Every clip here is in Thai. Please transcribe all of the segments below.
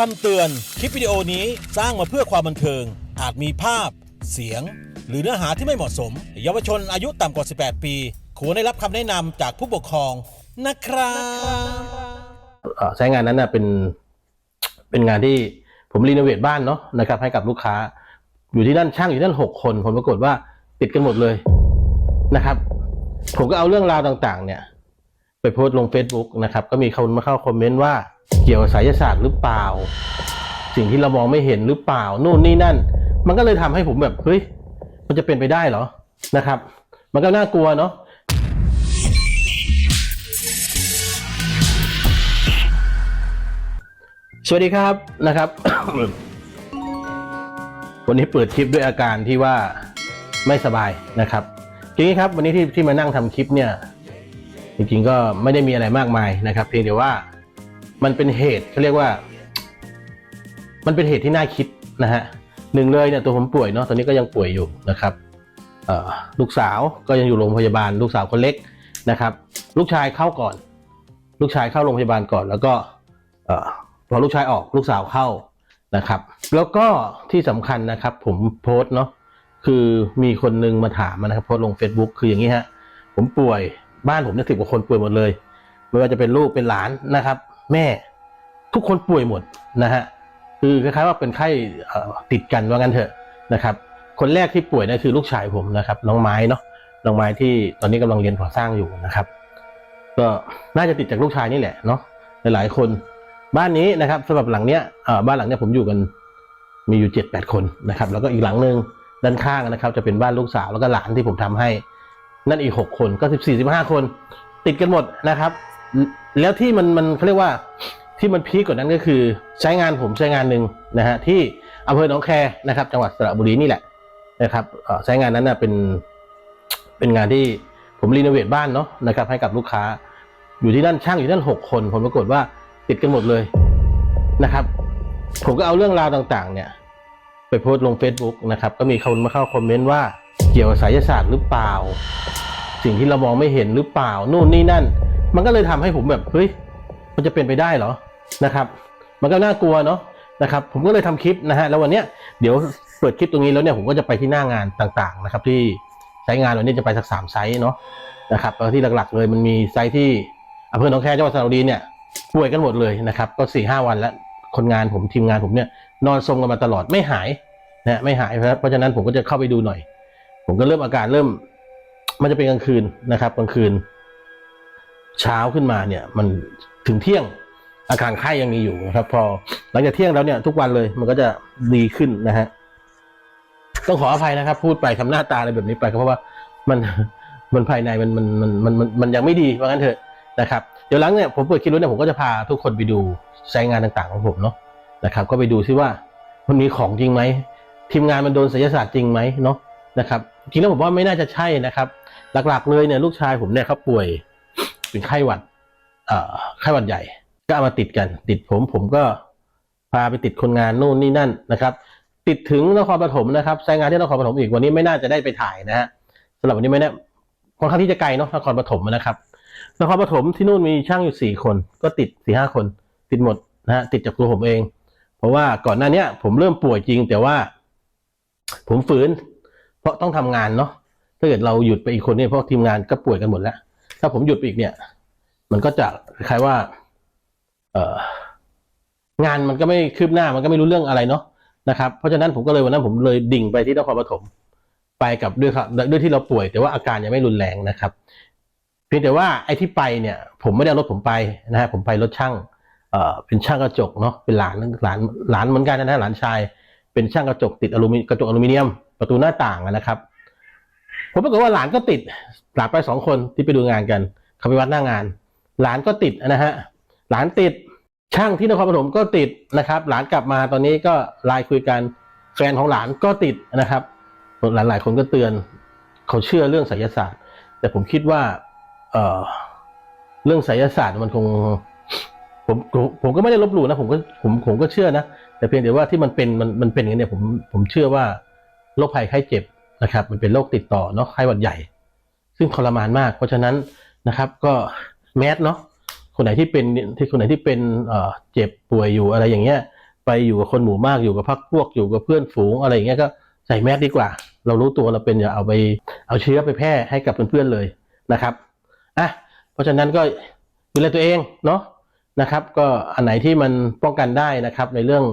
คำเตือน คลิปวิดีโอนี้สร้างมาเพื่อความบันเทิง อาจมีภาพ เสียง หรือเนื้อหาที่ไม่เหมาะสม เยาวชนอายุต่ำกว่า 18 ปี ควรได้รับคำแนะนำจากผู้ปกครองนะครับใช้งานนั้นนะเป็นเป็นงานที่ผมรีโนเวทบ้านเนาะนะครับให้กับลูกค้า อยู่ที่นั่นช่างอยู่ที่นั่นหกคนผลปรากฏว่าติดกันหมดเลยนะครับ ผมก็เอาเรื่องราวต่าง ๆ เนี่ย ไปโพสต์ลง Facebook นะครับ ก็มีคนมาเข้าคอมเมนต์ว่าเกี่ยวกับไสยศาสตร์หรือเปล่า สิ่งที่เรามองไม่เห็นหรือเปล่านู่นนี่นั่น มันก็เลยทำให้ผมแบบเฮ้ยมันจะเป็นไปได้เหรอนะครับ มันก็น่ากลัวเนาะสวัสดีครับนะครับ วันนี้เปิดคลิปด้วยอาการที่ว่าไม่สบายนะครับทีนี้ครับ วันนี้ที่ที่มานั่งทำคลิปเนี่ย จริงๆก็ไม่ได้มีอะไรมากมายนะครับ เพียงแต่ว่ามันเป็นเหตุเขาเรียกว่า มันเป็นเหตุที่น่าคิดนะฮะหนึ่งเลยเนี่ยตัวผมป่วยเนาะตอนนี้ก็ยังป่วยอยู่นะครับลูกสาวก็ยังอยู่โรงพยาบาล ลูกสาวคนเล็กนะครับ ลูกชายเข้าก่อน ลูกชายเข้าโรงพยาบาลก่อน แล้วก็พอลูกชายออกลูกสาวเข้านะครับ แล้วก็ที่สำคัญนะครับ ผมโพสต์เนาะคือมีคนนึงมาถามนะครับโพสต์ลง Facebook คืออย่างนี้ฮะผมป่วย บ้านผมเนี่ยสิบกว่าคนป่วยหมดเลย ไม่ว่าจะเป็นลูกเป็นหลานนะครับ แม่ทุกคนป่วยหมดนะฮะคือคล้ายๆว่าเป็นไข้ติดกันว่างั้นเถอะนะครับ คนแรกที่ป่วยนี่คือลูกชายผมนะครับ น้องไม้เนาะน้องไม้ที่ตอนนี้กำลังเรียนก่อสร้างอยู่นะครับ ก็น่าจะติดจากลูกชายนี่แหละเนาะหลายๆคนบ้านนี้นะครับสำหรับหลังเนี้ยบ้านหลังเนี้ยผมอยู่กันมีอยู่เจ็ดแปดคนนะครับ แล้วก็อีกหลังหนึ่งด้านข้างนะครับ จะเป็นบ้านลูกสาวแล้วก็หลานที่ผมทำให้ นั่นอีกหกคนก็สิบสี่สิบห้าคน ติดกันหมดนะครับ แล้วที่มันมันเขาเรียกว่าที่มันพีคกว่านั้นก็คือใช้งานผมใช้งานหนึ่งนะฮะที่อำเภอหนองแคนะครับ จังหวัดสระบุรีนี่แหละนะครับใช้งานนั้นนะเป็นเป็นงานที่ผมรีโนเวทบ้านเนาะนะครับให้กับลูกค้า อยู่ที่นั่นช่างอยู่ที่นั่นหกคนผลปรากฏว่าติดกันหมดเลยนะครับ ผมก็เอาเรื่องราวต่างๆ เนี่ย ไปโพสต์ลง Facebook นะครับ ก็มีคนมาเข้าคอมเมนต์ว่า เกี่ยวกับไสยศาสตร์หรือเปล่า สิ่งที่เรามองไม่เห็นหรือเปล่านู่นนี่นั่น มันก็เลยทำให้ผมแบบเฮ้ยมันจะเป็นไปได้เหรอนะครับ มันก็น่ากลัวเนาะนะครับผมก็เลยทำคลิปนะฮะแล้ววันเนี้ยเดี๋ยวเปิดคลิปตรงนี้แล้วเนี่ยผมก็จะไปที่หน้างานต่างๆนะครับ ที่ใช้งานวันนี้จะไปสักสามไซส์เนาะนะครับแล้วที่หลักๆเลยมันมีไซส์ที่อำเภอหนองแคจังหวัดสระบุรีเนี่ยป่วยกันหมดเลยนะครับ ก็สี่ห้าวันแล้วคนงานผมทีมงานผมเนี่ยนอนทรงกันมาตลอดไม่หายนะไม่หายเพราะเพราะฉะนั้นผมก็จะเข้าไปดูหน่อย ผมก็เริ่มอาการเริ่ม มันจะเป็นกลางคืนนะครับกลางคืน เช้าขึ้นมาเนี่ย มันถึงเที่ยงอาการไข้ยังมีอยู่นะครับ พอหลังจากเที่ยงแล้วเนี่ย ทุกวันเลยมันก็จะดีขึ้นนะฮะต้องขออภัยนะครับ พูดไปทำหน้าตาอะไรแบบนี้ไปก็เพราะว่ามันมันภายในมันมันมันมันมันมันยังไม่ดีว่างั้นเถอะนะครับเดี๋ยวหลังเนี่ยผมเปิดคลิปแล้วเนี่ยผมก็จะพาทุกคนไปดูใช้งานต่างๆของผมเนาะนะครับ ก็ไปดูซิว่ามันมีของจริงไหมทีมงานมันโดนศิลศาสตร์จริงไหมเนาะนะครับ จริงแล้วผมว่าไม่น่าจะใช่นะครับ หลักๆเลยเนี่ยลูกชายผมเนี่ยเขาป่วยเป็นไข้หวัด เอ่อไข้หวัดใหญ่ ก็เอามาติดกัน ติดผมผมก็พาไปติดคนงานนู่นนี่นั่นนะครับ ติดถึงนครปฐมนะครับใช้งานที่นครปฐมอีกวันนี้ไม่น่าจะได้ไปถ่ายนะฮะสำหรับวันนี้ไม่แน่ค่อนข้างที่จะไกลเนาะนครปฐมนะครับนครปฐมที่นู่นมีช่างอยู่สี่คน ก็ติดสี่ห้าคน ติดหมดนะฮะติดจากตัวผมเอง เพราะว่าก่อนหน้านี้ผมเริ่มป่วยจริง แต่ว่า ผมฝืน เพราะต้องทำงานเนาะถ้าเกิดเราหยุดไปอีกคนเนี่ยเพราะทีมงานก็ป่วยกันหมดแล้ว ถ้าผมหยุดไปอีกเนี่ย มันก็จะคล้ายว่า เอองานมันก็ไม่คืบหน้ามันก็ไม่รู้เรื่องอะไรเนาะนะครับเพราะฉะนั้นผมก็เลยวันนั้นผมเลยดิ่งไปที่นครปฐมไปกับด้วยครับด้วยที่เราป่วย แต่ว่าอาการยังไม่รุนแรงนะครับเพียงแต่ว่าไอ้ที่ไปเนี่ย ผมไม่ได้รถผมไปนะฮะผมไปรถช่างเอ่อเป็นช่างกระจกเนาะเป็นหลานหลานหลานเหมือนกันนะฮะหลานชาย เป็นช่างกระจกติดอลูมิกระจกอลูมิเนียมประตูหน้าต่างนะครับ ผมปรากฏว่าหลานก็ติดหลานไปสองคนที่ไปดูงานกันเขาไปวัดหน้างาน หลานก็ติดนะฮะหลานติดช่างที่นครปฐมก็ติดนะครับ หลานกลับมาตอนนี้ก็ไลน์คุยกันแฟนของหลานก็ติดนะครับหลานหลายคนก็เตือนเขาเชื่อเรื่องไสยศาสตร์ แต่ผมคิดว่าเออเรื่องไสยศาสตร์มันคงผมผมผมก็ไม่ได้ลบหลู่นะผมก็ผมผมก็เชื่อนะ แต่เพียงแต่ว่าที่มันเป็นมันมันเป็นอย่างนี้เนี่ยผมผมเชื่อว่าโรคภัยไข้เจ็บนะครับ มันเป็นโรคติดต่อเนาะไข้หวัดใหญ่ ซึ่งทรมานมาก เพราะฉะนั้นนะครับ ก็แมสเนาะคนไหนที่เป็นที่คนไหนที่เป็นเอ่อเจ็บป่วยอยู่อะไรอย่างเงี้ย ไปอยู่กับคนหมู่มากอยู่กับพักพวกอยู่กับเพื่อนฝูงอะไรอย่างเงี้ยก็ใส่แมสดีกว่า เรารู้ตัวเราเป็นอย่าเอาไปเอาเชื้อไปแพร่ให้กับเพื่อนๆเลยนะครับอะเพราะฉะนั้นก็ดูแลตัวเองเนาะนะครับ ก็อันไหนที่มันป้องกันได้นะครับในเรื่อง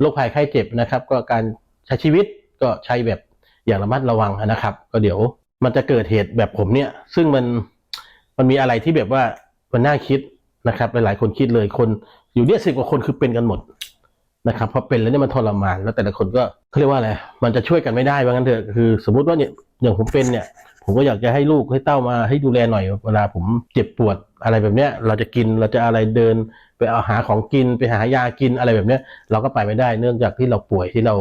โรคภัยไข้เจ็บนะครับ ก็การใช้ชีวิตก็ใช้แบบอย่างระมัดระวังนะครับ ก็เดี๋ยวมันจะเกิดเหตุแบบผมเนี่ย ซึ่งมันมันมีอะไรที่แบบว่ามันน่าคิดนะครับหลายๆคนคิดเลยคนอยู่เนี่ยสิบกว่าคนคือเป็นกันหมดนะครับพอเป็นแล้วเนี่ยมันทรมานแล้วแต่ละคนก็เขาเรียกว่าอะไรมันจะช่วยกันไม่ได้ว่างั้นเถอะคือ สมมติว่าเนี่ยอย่างผมเป็นเนี่ย ผมก็อยากจะให้ลูกให้เต้ามาให้ดูแลหน่อยเวลาผมเจ็บปวดอะไรแบบเนี้ย เราจะกินเราจะอะไรเดิน ไปเอาหาของกินไปหายากินอะไรแบบเนี้ย เราก็ไปไม่ได้เนื่องจากที่เราป่วยที่เรา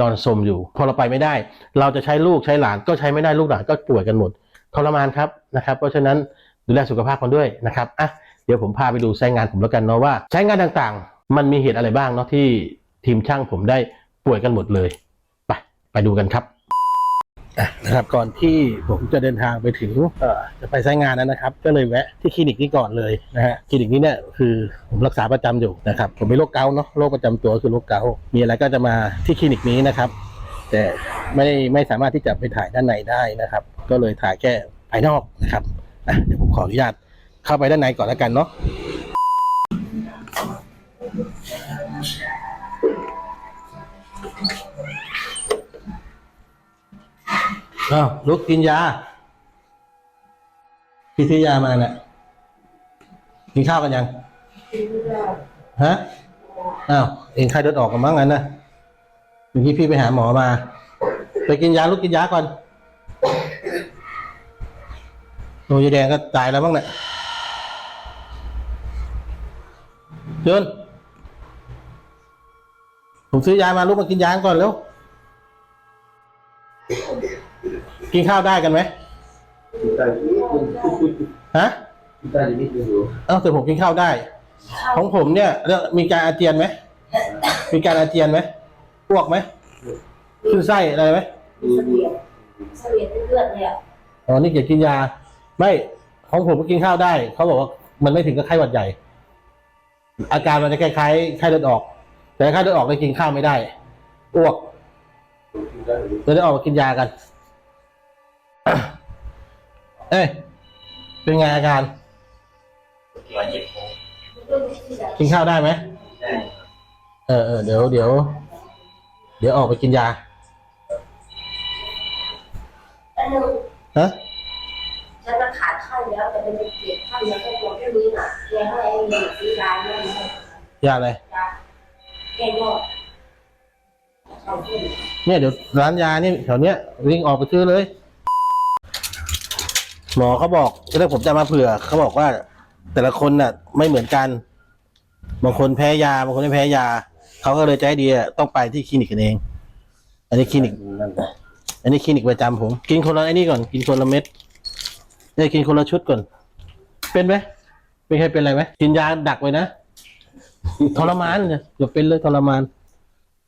นอนสมอยู่ พอเราไปไม่ได้ เราจะใช้ลูกใช้หลานก็ใช้ไม่ได้ลูกหลานก็ป่วยกันหมดทรมานครับนะครับ เพราะฉะนั้นดูแลสุขภาพกันด้วยนะครับอะเดี๋ยวผมพาไปดูใช้งานผมแล้วกันเนาะว่าใช้งานต่างๆ มันมีเหตุอะไรบ้างเนาะที่ทีมช่างผมได้ป่วยกันหมดเลย ไปไปดูกันครับ นะครับก่อนที่ผมจะเดินทางไปถึงจะไปใช้งานนั้นนะครับ ก็เลยแวะที่คลินิกนี้ก่อนเลยนะฮะคลินิกนี้เนี่ยคือผมรักษาประจำอยู่นะครับ ผมมีโรคเกาต์เนาะโรคประจำตัวคือโรคเกาต์มีอะไรก็จะมาที่คลินิกนี้นะครับ แต่ไม่ไม่สามารถที่จะไปถ่ายด้านในได้นะครับ ก็เลยถ่ายแค่ภายนอกนะครับเดี๋ยวผมขออนุญาตเข้าไปด้านในก่อนแล้วกันเนาะ อ้าวลุกกินยา พี่ซื้อยามาเนี่ยกินข้าวกันยัง ฮะ อ้าว เองไข้เลือดออกกันมั้งงั้นนะเมื่อกี้พี่ไปหาหมอมา ไปกินยาลุกกินยาก่อนโอ้ยายแดงก็ตายแล้วบ้างเนี่ยเชิญผมซื้อยามาลุกมากินยาก่อนเร็ว กินข้าวได้กันไหมได้นิดนึงฮะได้นิดนึงอยู่เอ้าแต่ผมกินข้าวได้ ของผมเนี่ยเรื่องมีการอาเจียนไหมมีการอาเจียนไหมอ้วกไหมขึ้นไส้อะไรไหมเสลียดเสลียดเป็นเลือดเลยอะอ๋อนี่เกี่ยวกินยา ไม่ของผมก็กินข้าวได้ เขาบอกว่ามันไม่ถึงกับไข้หวัดใหญ่ อาการมันจะคล้ายๆไข้เลือดออก แต่ไข้เลือดออกเลยกินข้าวไม่ได้อ้วกได้อยู่เลยได้ออกมากินยากัน เอ้ย เป็นไงอาการกินข้าวได้ไหมเออเออเดี๋ยวเดี๋ยว เดี๋ยวออกไปกินยาแล้วนึงฮะ ฉันจะขาดข้าวแล้วแต่เป็นเจ็บข้าวแล้วก็ปวดไม่รู้น่ะแกให้ไอ้หนูซื้อยาเนี่ยนะยาอะไร ยาแก้งอกเอาขึ้นเนี่ยเดี๋ยวร้านยานี่แถวเนี้ยวิ่งออกไปซื้อเลย หมอเขาบอกที่แรกผมจะมาเผื่อเขาบอกว่า แต่ละคนน่ะ ไม่เหมือนกัน บางคนแพ้ยาบางคนไม่แพ้ยาเขาก็เลยใจดีอะต้องไปที่คลินิกกันเอง อันนี้คลินิก นั่นแหละอันนี้คลินิกประจำผม กินคนละไอ้นี่ก่อนกินคนละเม็ดเนี่ยกินคนละชุดก่อน เป็นไหมเป็นใครเป็นอะไรไหมกินยาดักไว้นะทรมานเนี่ยอย่าเป็นเลยทรมาน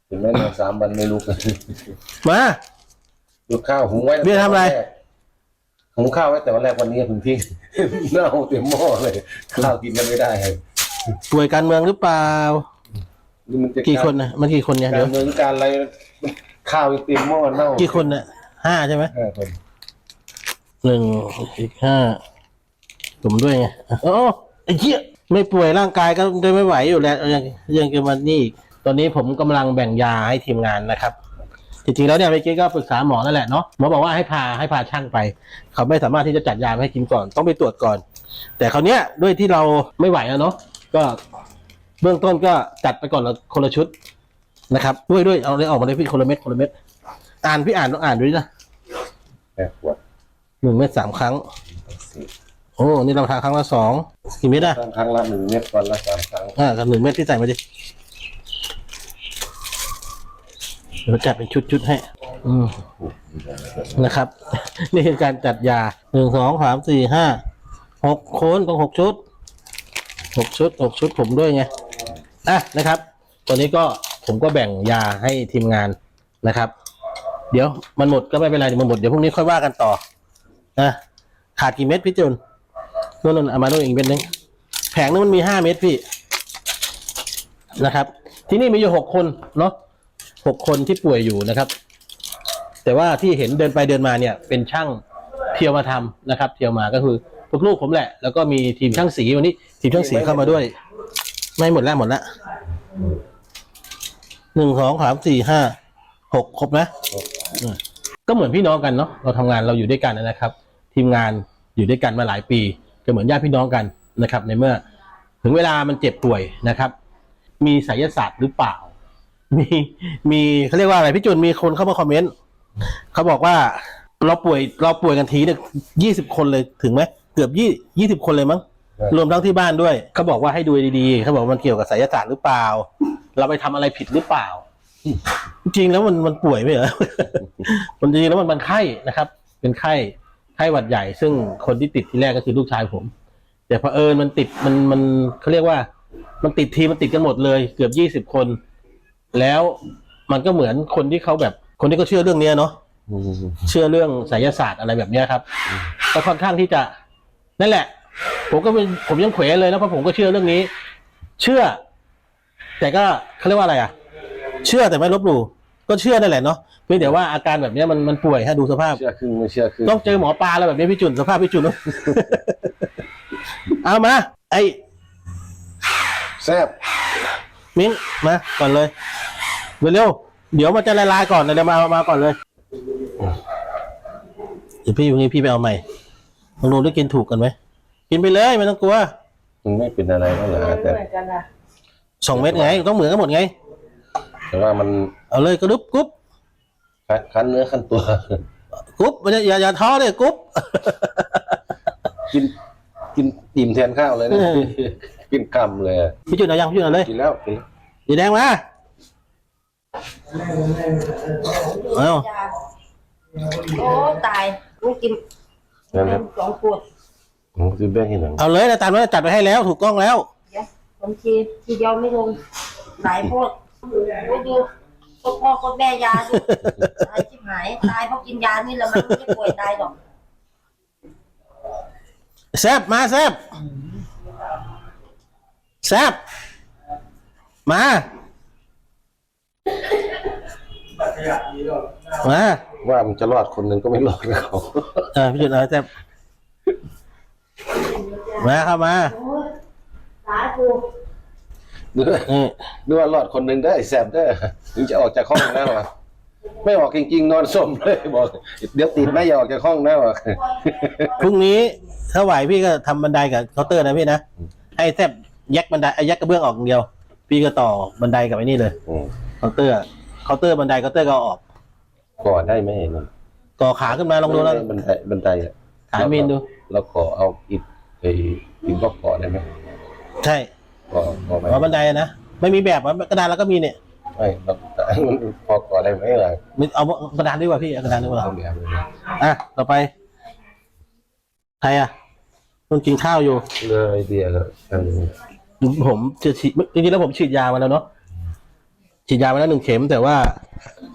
เห็นไหมนอนสามวันไม่ลุกเลยมาดูข้าวหุงไว้เบี้ยทำอะไร หุงข้าวไว้แต่วันแรกวันนี้เพิ่งทิ้งเน่าเต็มหม้อเลยข้าวกินกันไม่ได้ครับป่วยการเมืองหรือเปล่านี่มันจะกี่คนนะมันกี่คนเนี่ยกาเดี๋ยรวเมืองการอะไรข้าวยังเต็มหม้อเน่ากี่คนเนี่ยห้าใช่ไหมห้าคนหนึ่งอีกห้าผมด้วยไงโอ้ไอ้เหี้ยไม่ป่วยร่างกายก็จะไม่ไหวอยู่แล้วยังยังจะมานี่อีกตอนนี้ผมกำลังแบ่งยาให้ทีมงานนะครับ จริงๆแล้วเนี่ยเมื่อกี้ก็ปรึกษาหมอนั่นแหละเนาะหมอบอกว่าให้พาให้พาช่างไป เขาไม่สามารถที่จะจัดยาให้กินก่อนต้องไปตรวจก่อน แต่คราวเนี้ยด้วยที่เราไม่ไหวแล้วเนาะก็เบื้องต้นก็จัดไปก่อนละคนละชุดนะครับ ด้วยด้วยเอาเลยออกมาเลยพี่คนละเม็ดคนละเม็ดอ่านพี่อ่านต้องอ่านด้วยนะแปดขวดหนึ่งเม็ดสามครั้ง สี่โอ้นี่เราทานครั้งละสองกี่เม็ดอะตั้งครั้งละหนึ่งเม็ดวันละสามครั้งอ่ากับหนึ่งเม็ดที่ใส่มาดิ เดี๋ยวจัดเป็นชุดๆให้ อืมนะครับ นี่คือการจัดยาหนึ่งสองสามสี่ห้าหกคนต้องหกชุดหกชุดหกชุดผมด้วยไงอะนะครับตัวนี้ก็ผมก็แบ่งยาให้ทีมงานนะครับ เดี๋ยวมันหมดก็ไม่เป็นไรเดี๋ยวมันหมดเดี๋ยวพรุ่งนี้ค่อยว่ากันต่อนะขาดกี่เม็ดพี่จุนนู่นนู่นเอามานู่นอีกเม็ดนึงแผงนึงมันมีห้าเม็ดพี่นะครับ ที่นี่มีอยู่หกคนเนาะ หกคนที่ป่วยอยู่นะครับ แต่ว่าที่เห็นเดินไปเดินมาเนี่ย เป็นช่างเที่ยวมาทำนะครับ เที่ยวมาก็คือพวกลูกผมแหละ แล้วก็มีทีมช่างสีวันนี้ ทีมช่างสีเข้ามาด้วย ไม่หมดแล้วหมดแล้วหนึ่งสองสามสี่ห้าหกครบนะอืมก็เหมือนพี่น้องกันเนาะเราทำงานเราอยู่ด้วยกันนะครับ ทีมงานอยู่ด้วยกันมาหลายปี ก็เหมือนญาติพี่น้องกันนะครับ ในเมื่อ ถึงเวลามันเจ็บป่วยนะครับ มีไสยศาสตร์หรือเปล่า มีมีเขาเรียกว่าอะไรพี่จุนมีคนเข้ามาคอมเมนต์เขาบอกว่าเราป่วยเราป่วยกันทีเนี่ยยี่สิบคนเลยถึงไหมเกือบยี่ยี่สิบคนเลยมั้งรวมทั้งที่บ้านด้วยเขาบอกว่าให้ดูดีๆเขาบอกว่ามันเกี่ยวกับไสยศาสตร์หรือเปล่า เราไปทำอะไรผิดหรือเปล่า จริงๆแล้วมันมันป่วยไม่เหรอมันจริงๆแล้วมันมันไข้นะครับ เป็นไข้ไข้หวัดใหญ่ ซึ่งคนที่ติดทีแรกก็คือลูกชายผม แต่พอเผอิญมันติดมันมันเขาเรียกว่า มันติดทีมันติดกันหมดเลย เกือบยี่สิบคน แล้วมันก็เหมือนคนที่เขาแบบคนที่เขาเชื่อเรื่องเนี้ยเนาะอืมเชื่อเรื่องไสยศาสตร์อะไรแบบเนี้ยครับก็ค่อนข้างที่จะนั่นแหละ ผมก็เป็นผมยังเขวเลยนะเพราะผมก็เชื่อเรื่องนี้ เชื่อ แต่ก็เขาเรียกว่าอะไรอะ เชื่อแต่ไม่ลบหลู่ก็เชื่อนั่นแหละเนาะเพียงแต่ว่าอาการแบบเนี้ยมันมันป่วยฮะดูสภาพเชื่อครึ่งไม่เชื่อครึ่งต้องเจอหมอปลาแล้วแบบนี้พี่จุนสภาพพี่จุนเอามาไอ้แซ่บ มิ้งมาก่อนเลยเร็วๆเดี๋ยวมันจะละลายก่อนเดี๋ยวมามาก่อนเลยเดี๋ยวพี่อยู่นี่พี่ไปเอาใหม่ลองดูได้กินถูกกันไหมกินไปเลยไม่ต้องกลัวมันไม่เป็นอะไรแล้วเหรอแต่เหมือนกันนะสองเม็ดไงต้องเหมือนกันหมดไง แต่ว่ามันเอาเลยกระดุบกรุ๊บคั้นเนื้อขั้นตัวกรุ๊บอย่าอย่าอย่าท้อเลยกรุ๊บกินกินอิ่มแทนข้าวเลยนะ เออกินกำเลยอะพี่จุนเอายังพี่จุนเอาเลยกินแล้วกินแล้วสีแดงมาเอายาโอ้ตายไม่กินนั่นครับสองขวดผมซื้อแบ่งให้หนังเอาเลยนะตามนั้นจัดไปให้แล้วถูกกล้องแล้ว เดี๋ยวบางทีทีเดียวไม่ลงหลายพวกไปดูก็พ่อก็แม่ยาดูตายชิบหายตายเพราะกินยานี่แหละมันไม่ได้ป่วยตายหรอกแซบมาแซบ แซบมามาว่ามันจะรอดคนหนึ่งก็ไม่รอดกับเขาเออพี่จุดเอาแซบมาเข้ามาโอ้ยตายกูดูว่านี่ดูว่ารอดคนหนึ่งได้แสบได้อถึงจะออกจากห้องนะวะไม่ออกจริง ๆ นอนส้มเลยบอกเดี๋ยวติดไม่อยากออกจากห้องนะวะพรุ่งนี้ถ้าไหวพี่ก็ทำบันไดกับเคาน์เตอร์นะพี่นะให้แซบ แยกบันไดไอ้แยกกระเบื้องออกอย่างเดียว พี่ก็ต่อบันไดกับไอ้นี่เลยอืมเคาน์เตอร์เคาน์เตอร์บันไดเคาน์เตอร์ก็เอาออกก่อได้ไหมนั่นก่อขาขึ้นมาลองดูแล้วบันไดบันไดอะถามมีนดู เราก่อเอาอิฐไอ้อิฐบล็อกก่อได้ไหมใช่ก่อก่อไหมว่าบันไดอะนะไม่มีแบบอะกระดานแล้วก็มีเนี่ยไม่เรามันพอก่อได้ไหมล่ะมีเอากระดานดีกว่าพี่เอากระดานดีกว่าเอาแบบนี้อะต่อไปใครอะต้องกินข้าวอยู่เลยไอเดียแล้วอันนี้ ผมจะฉีดจริงๆแล้วผมฉีดยามาแล้วเนาะฉีดยามาแล้วหนึ่งเข็ม แต่ว่า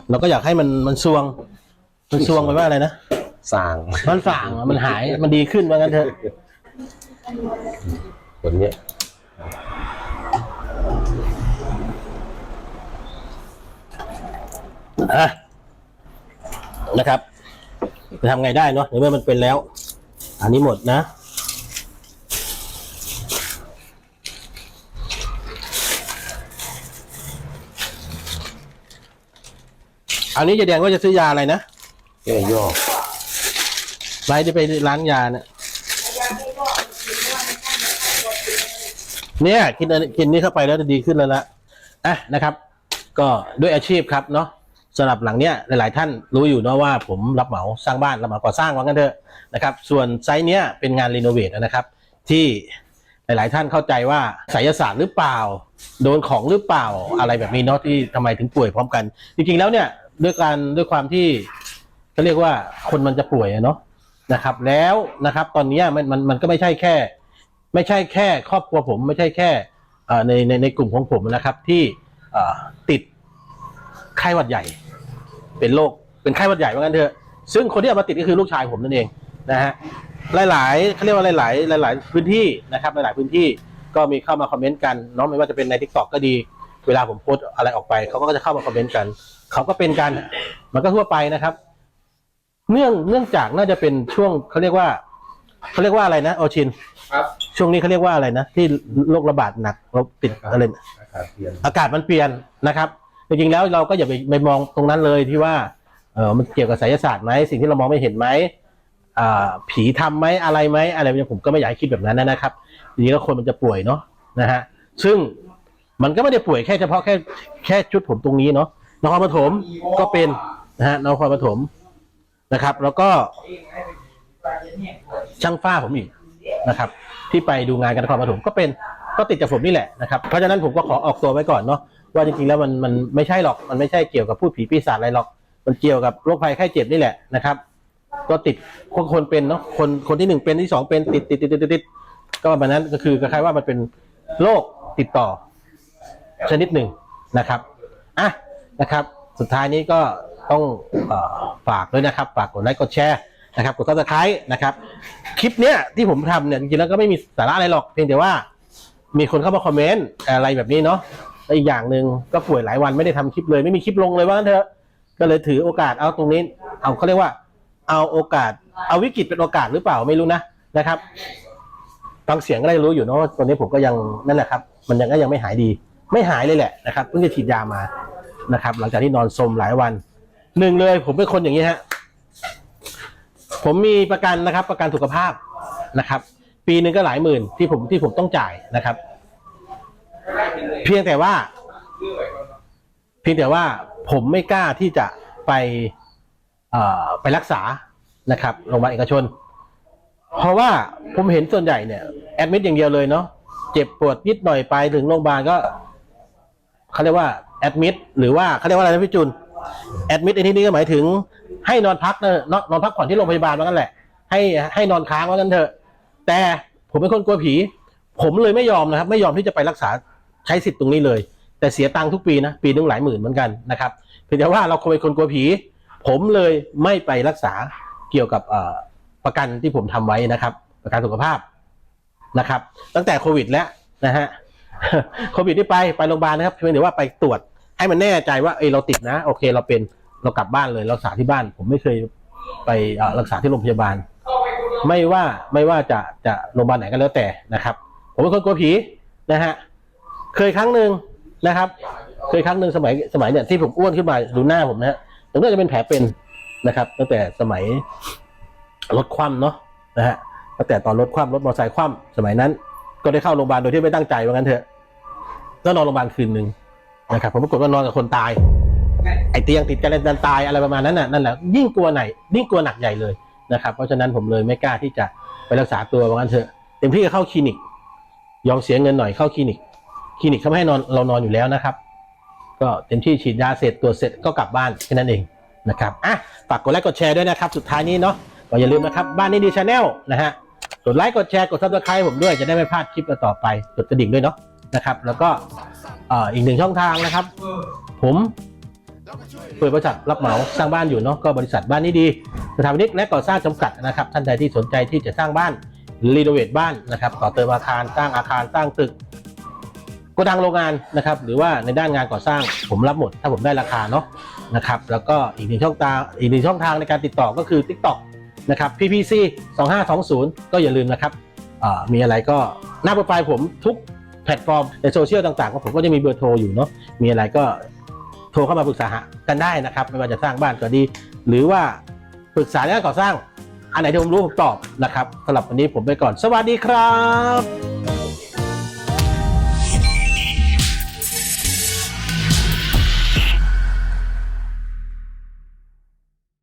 เราก็อยากให้มันมันซวง มันซวงไปว่าอะไรนะสร้างมันฝ่างอะมันหายมันดีขึ้นว่างั้นเถอะคนเนี้ยอะนะครับจะทำไงได้เนาะในเมื่อมันเป็นแล้ว อันนี้หมดนะ อันนี้จะแดงว่าจะซื้อยาอะไรนะแค่ย่อไลท์จะไปร้านยาเนี่ยเนี่ยกินอันกินนี่เข้าไปแล้วจะดีขึ้นแล้วละอะนะครับ ก็ด้วยอาชีพครับเนาะสำหรับหลังเนี้ยหลาย ๆ ท่านรู้อยู่เนาะว่าผมรับเหมาสร้างบ้านรับเหมาก่อสร้างว่างั้นเถอะนะครับ ส่วนไซต์เนี้ยเป็นงานรีโนเวทนะครับ ที่หลาย ๆ ท่านเข้าใจว่าไสยศาสตร์หรือเปล่า โดนของหรือเปล่าอะไรแบบนี้เนาะที่ทำไมถึงป่วยพร้อมกัน จริง ๆ แล้วเนี่ย ด้วยการด้วยความที่เขาเรียกว่าคนมันจะป่วยอะเนาะนะครับ แล้วนะครับ ตอนนี้มันมันมันก็ไม่ใช่แค่ ไม่ใช่แค่ ครอบครัวผมไม่ใช่แค่ในในในกลุ่มของผมนะครับ ที่ติดไข้หวัดใหญ่ เป็นโรคเป็นไข้หวัดใหญ่ว่างั้นเถอะซึ่งคนที่เอามาติดก็คือลูกชายผมนั่นเองนะฮะหลายๆเขาเรียกว่าหลาย ๆ หลาย ๆ พื้นที่นะครับ หลาย ๆ พื้นที่ก็มีเข้ามาคอมเมนต์กันเนาะไม่ว่าจะเป็นในทิกตอกก็ดี เวลาผมโพสอะไรออกไปเขาก็จะเข้ามาคอมเมนต์กัน เขาก็เป็นกันมันก็ทั่วไปนะครับ เนื่องเนื่องจากน่าจะเป็นช่วงเขาเรียกว่าเขาเรียกว่าอะไรนะโอชิน ครับ ช่วงนี้เขาเรียกว่าอะไรนะ ที่โรคระบาดหนักเราติดอะไรนะอากาศเปลี่ยนอากาศมันเปลี่ยนนะครับจริงๆแล้วเราก็อย่าไปไปมองตรงนั้นเลยที่ว่าเออมันเกี่ยวกับไสยศาสตร์ไหมสิ่งที่เรามองไม่เห็นไหมอ่าผีทำไหมอะไรไหมอะไรแบบนี้ผมก็ไม่อยากให้คิดแบบนั้นนะครับจริงๆแล้วคนมันจะป่วยเนาะนะฮะซึ่งมันก็ไม่ได้ป่วยแค่เฉพาะแค่แค่ชุดผมตรงนี้เนาะ นครปฐมก็เป็นนะฮะนครปฐมนะครับ แล้วก็ช่างฝ้าผมอีกนะครับ ที่ไปดูงานกันนครปฐมก็เป็นก็ติดจากผมนี่แหละนะครับเพราะฉะนั้นผมก็ขอออกตัวไว้ก่อนเนาะว่าจริงๆแล้วมันมันไม่ใช่หรอกมันไม่ใช่เกี่ยวกับพูดผีปีศาจอะไรหรอก มันเกี่ยวกับโรคภัยไข้เจ็บนี่แหละนะครับ ก็ติดคนคนเป็นเนาะคนคนที่หนึ่งเป็นที่สองเป็นติดติดติดติดติดติดก็แบบนั้นก็คือคล้ายๆว่ามันเป็นโรคติดต่อชนิดหนึ่งนะครับอะ นะครับ สุดท้ายนี้ก็ต้องอฝากด้วยนะครับ ฝากกดไลค์กดแชร์นะครับกดซับสไครต์นะครับคลิปเนี้ยที่ผมทำเนี่ยจริงๆแล้วก็ไม่มีสาระอะไรหรอกเพียงแต่ว่า มีคนเข้ามาคอมเมนต์อะไรแบบนี้เนาะและอีกอย่างหนึ่งก็ป่วยหลายวันไม่ได้ทำคลิปเลย ไม่มีคลิปลงเลยว่างั้นเถอะก็เลยถือโอกาสเอาตรงนี้ เอาเขาเรียกว่า เอาโอกาส เอาวิกฤตเป็นโอกาสหรือเปล่าไม่รู้นะนะครับฟังเสียงก็ได้รู้อยู่เนาะตอนนี้ผมก็ยังนั่นแหละครับ มันยังก็ยังไม่หายดี ไม่หายเลยแหละนะครับเพิ่งจะฉีดยามา นะครับ หลังจากที่นอนสมหลายวันหนึ่งเลย ผมเป็นคนอย่างนี้ฮะผมมีประกันนะครับ ประกันสุขภาพนะครับ ปีหนึ่งก็หลายหมื่นที่ผมที่ผมต้องจ่ายนะครับ เพียงแต่ว่า เพียงแต่ว่าผมไม่กล้าที่จะไปเอ่อไปรักษานะครับโรงพยาบาลเอกชน เพราะว่าผมเห็นส่วนใหญ่เนี่ยแอดมิดอย่างเดียวเลยเนาะเจ็บปวดนิดหน่อยไปถึงโรงพยาบาลก็ เขาเรียกว่าแอดมิดหรือว่าเขาเรียกว่าอะไรนะพี่จุนแอดมิดในที่นี้ก็หมายถึง ให้นอนพักเนอะนอนนอนพักผ่อนที่โรงพยาบาลว่างั้นแหละ ให้ให้นอนค้างว่างั้นเถอะ แต่ผมเป็นคนกลัวผี ผมเลยไม่ยอมนะครับ ไม่ยอมที่จะไปรักษาใช้สิทธิ์ตรงนี้เลย แต่เสียตังค์ทุกปีนะปีนึงหลายหมื่นเหมือนกันนะครับเพียงแต่ว่าเราคงเป็นคนกลัวผี ผมเลยไม่ไปรักษาเกี่ยวกับประกันที่ผมทำไว้นะครับ ประกันสุขภาพนะครับ ตั้งแต่โควิดแล้วนะฮะ โควิดที่ไปไปโรงพยาบาลนะครับเพียงแต่ว่าไปตรวจให้มันแน่ใจว่าเอยเราติดนะ โอเค เราเป็นเรากลับบ้านเลยรักษาที่บ้าน ผมไม่เคยไปรักษาที่โรงพยาบาล ไม่ว่าไม่ว่าจะจะโรงพยาบาลไหนก็แล้วแต่นะครับ ผมเป็นคนกลัวผีนะฮะเคยครั้งหนึ่งนะครับ เคยครั้งหนึ่งสมัยสมัยเนี่ยที่ผมอ้วนขึ้นมาดูหน้าผมนะฮะตรงนี้จะเป็นแผลเป็นนะครับ ตั้งแต่สมัยรถคว่ำเนาะนะฮะตั้งแต่ตอนรถคว่ำรถมอเตอร์ไซค์คว่ำสมัยนั้น ก็ได้เข้าโรงพยาบาลโดยที่ไม่ตั้งใจว่างั้นเถอะก็นอนโรงพยาบาลคืนหนึ่งนะครับผมปรากฏว่านอนกับคนตาย ไอเตียงติดกันดันตายอะไรประมาณนั้นน่ะนั่นแหละยิ่งกลัวไหนยิ่งกลัวหนักใหญ่เลยนะครับเพราะฉะนั้นผมเลยไม่กล้าที่จะไปรักษาตัวว่างั้นเถอะเต็มที่ก็เข้าคลินิก ยอมเสียเงินหน่อยเข้าคลินิก คลินิกเขาไม่ให้นอนเรานอนอยู่แล้วนะครับ ก็เต็มที่ฉีดยาเสร็จตรวจเสร็จก็กลับบ้านแค่นั้นเองนะครับอะฝากกดไลค์กดแชร์ด้วยนะครับ สุดท้ายนี้เนาะก็อย่าลืมนะครับบ้านนี้ดีชาแนลนะฮะ กดไลค์กดแชร์กดซับสไครต์ผมด้วยจะได้ไม่พลาดคลิปต่อไปกดกระดิ่งด้วยเนาะนะครับ แล้วก็อีกหนึ่งช่องทางนะครับ ผมเปิดบริษัทรับเหมาสร้างบ้านอยู่เนาะก็บริษัทบ้านนี้ดีสถาปนิกและก่อสร้างจำกัดนะครับ ท่านใดที่สนใจที่จะสร้างบ้านรีโนเวทบ้านนะครับต่อเติมอาคารสร้างอาคารสร้างตึกโกดังโรงงานนะครับ หรือว่าในด้านงานก่อสร้างผมรับหมด ถ้าผมได้ราคาเนาะนะครับ แล้วก็อีกหนึ่งช่องทางอีกหนึ่งช่องทางในการติดต่อก็คือ TikTok นะครับ PPC 2520 ก็อย่าลืมนะครับมีอะไรก็หน้าโปรไฟล์ผมทุกแพลตฟอร์มในโซเชียลต่างๆก็ผมก็จะมีเบอร์โทรอยู่เนาะมีอะไรก็โทรเข้ามาปรึกษากันได้นะครับ ไม่ว่าจะสร้างบ้านก็ดี หรือว่าปรึกษาเรื่องก่อสร้าง อันไหนที่ผมรู้ผมตอบนะครับสำหรับวันนี้ผมไปก่อน สวัสดีครับ